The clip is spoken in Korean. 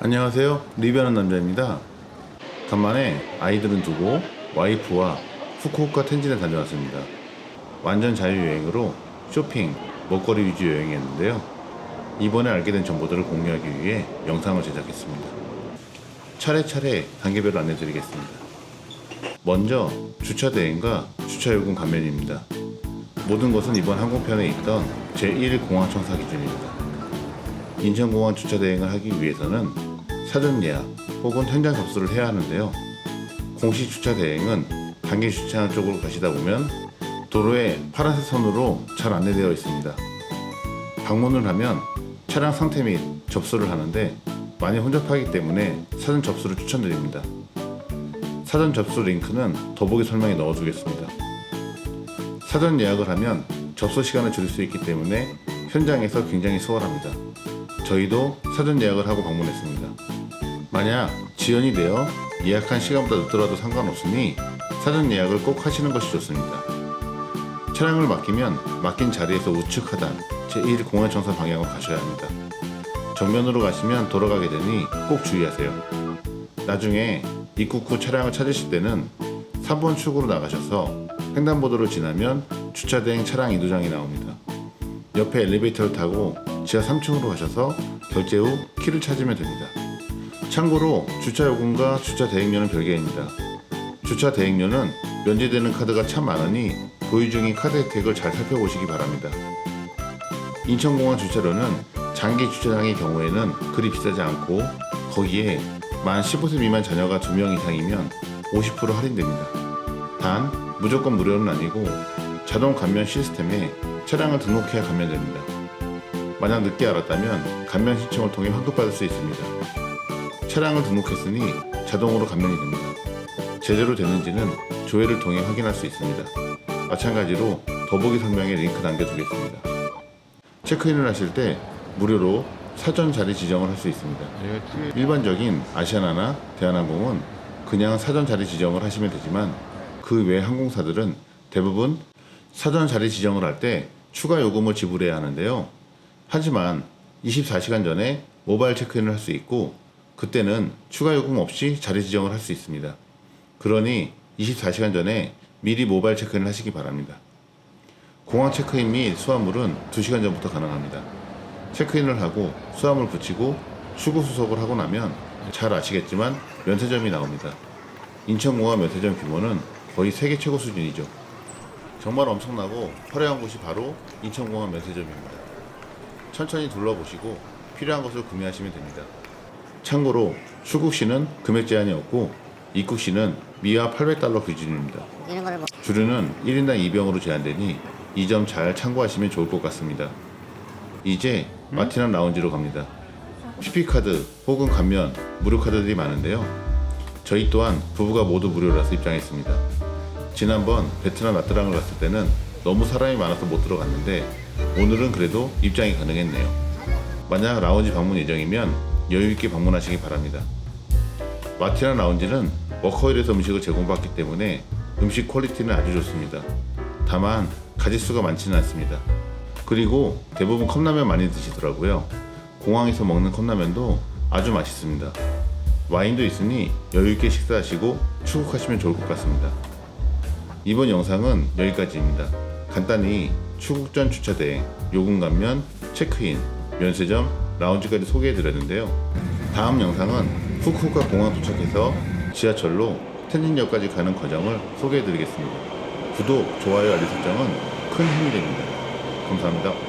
안녕하세요. 리뷰하는 남자입니다. 간만에 아이들은 두고 와이프와 후쿠오카 텐진에 다녀왔습니다. 완전 자유여행으로 쇼핑, 먹거리 위주 여행이었는데요. 이번에 알게 된 정보들을 공유하기 위해 영상을 제작했습니다. 차례차례 단계별로 안내드리겠습니다. 먼저 주차 대행과 주차 요금 감면입니다. 모든 것은 이번 항공편에 있던 제1공항청사 기준입니다. 인천공항 주차 대행을 하기 위해서는 사전 예약 혹은 현장 접수를 해야 하는데요. 공식 주차 대행은 단기 주차장 쪽으로 가시다 보면 도로에 파란색 선으로 잘 안내되어 있습니다. 방문을 하면 차량 상태 및 접수를 하는데 많이 혼잡하기 때문에 사전 접수를 추천드립니다. 사전 접수 링크는 더보기 설명에 넣어두겠습니다. 사전 예약을 하면 접수 시간을 줄일 수 있기 때문에 현장에서 굉장히 수월합니다. 저희도 사전 예약을 하고 방문했습니다. 만약 지연이 되어 예약한 시간보다 늦더라도 상관없으니 사전 예약을 꼭 하시는 것이 좋습니다. 차량을 맡기면 맡긴 자리에서 우측 하단 제1공항청사 방향으로 가셔야 합니다. 정면으로 가시면 돌아가게 되니 꼭 주의하세요. 나중에 입국 후 차량을 찾으실 때는 3번 출구로 나가셔서 횡단보도를 지나면 주차 대행 차량 이도장이 나옵니다. 옆에 엘리베이터를 타고 지하 3층으로 가셔서 결제 후 키를 찾으면 됩니다. 참고로 주차 요금과 주차 대행료는 별개입니다. 주차 대행료는 면제되는 카드가 참 많으니 보유 중인 카드 혜택을 잘 살펴보시기 바랍니다. 인천공항 주차료는 장기 주차장의 경우에는 그리 비싸지 않고 거기에 만 15세 미만 자녀가 2명 이상이면 50% 할인됩니다. 단 무조건 무료는 아니고 자동 감면 시스템에 차량을 등록해야 감면됩니다. 만약 늦게 알았다면 감면 신청을 통해 환급받을 수 있습니다. 차량을 등록했으니 자동으로 감면이 됩니다. 제대로 되는지는 조회를 통해 확인할 수 있습니다. 마찬가지로 더보기 설명에 링크 남겨두겠습니다. 체크인을 하실 때 무료로 사전 자리 지정을 할 수 있습니다. 일반적인 아시아나나 대한항공은 그냥 사전 자리 지정을 하시면 되지만 그 외 항공사들은 대부분 사전 자리 지정을 할 때 추가 요금을 지불해야 하는데요. 하지만 24시간 전에 모바일 체크인을 할 수 있고 그때는 추가 요금 없이 자리 지정을 할 수 있습니다. 그러니 24시간 전에 미리 모바일 체크인을 하시기 바랍니다. 공항 체크인 및 수화물은 2시간 전부터 가능합니다. 체크인을 하고 수화물 붙이고 출국 수속을 하고 나면 잘 아시겠지만 면세점이 나옵니다. 인천공항 면세점 규모는 거의 세계 최고 수준이죠. 정말 엄청나고 화려한 곳이 바로 인천공항 면세점입니다. 천천히 둘러보시고 필요한 것을 구매하시면 됩니다. 참고로 출국 시는 금액 제한이 없고 입국 시는 미화 800달러 기준입니다. 이런 거를 뭐 주류는 1인당 2병으로 제한되니 이 점 잘 참고하시면 좋을 것 같습니다. 이제 마티난 라운지로 갑니다. PP카드 혹은 감면 무료 카드들이 많은데요. 저희 또한 부부가 모두 무료라서 입장했습니다. 지난번 베트남 나트랑을 갔을 때는 너무 사람이 많아서 못 들어갔는데 오늘은 그래도 입장이 가능했네요. 만약 라운지 방문 예정이면 여유 있게 방문하시기 바랍니다. 마티난 라운지는 워커힐에서 음식을 제공받기 때문에 음식 퀄리티는 아주 좋습니다. 다만 가짓수가 많지는 않습니다. 그리고 대부분 컵라면 많이 드시더라고요. 공항에서 먹는 컵라면도 아주 맛있습니다. 와인도 있으니 여유 있게 식사하시고 출국하시면 좋을 것 같습니다. 이번 영상은 여기까지입니다. 간단히 출국 전 주차 대행, 요금 감면, 체크인, 면세점, 라운지까지 소개해드렸는데요. 다음 영상은 후쿠오카 공항 도착해서 지하철로 텐진역까지 가는 과정을 소개해드리겠습니다. 구독, 좋아요, 알림 설정은 큰 힘이 됩니다. 감사합니다.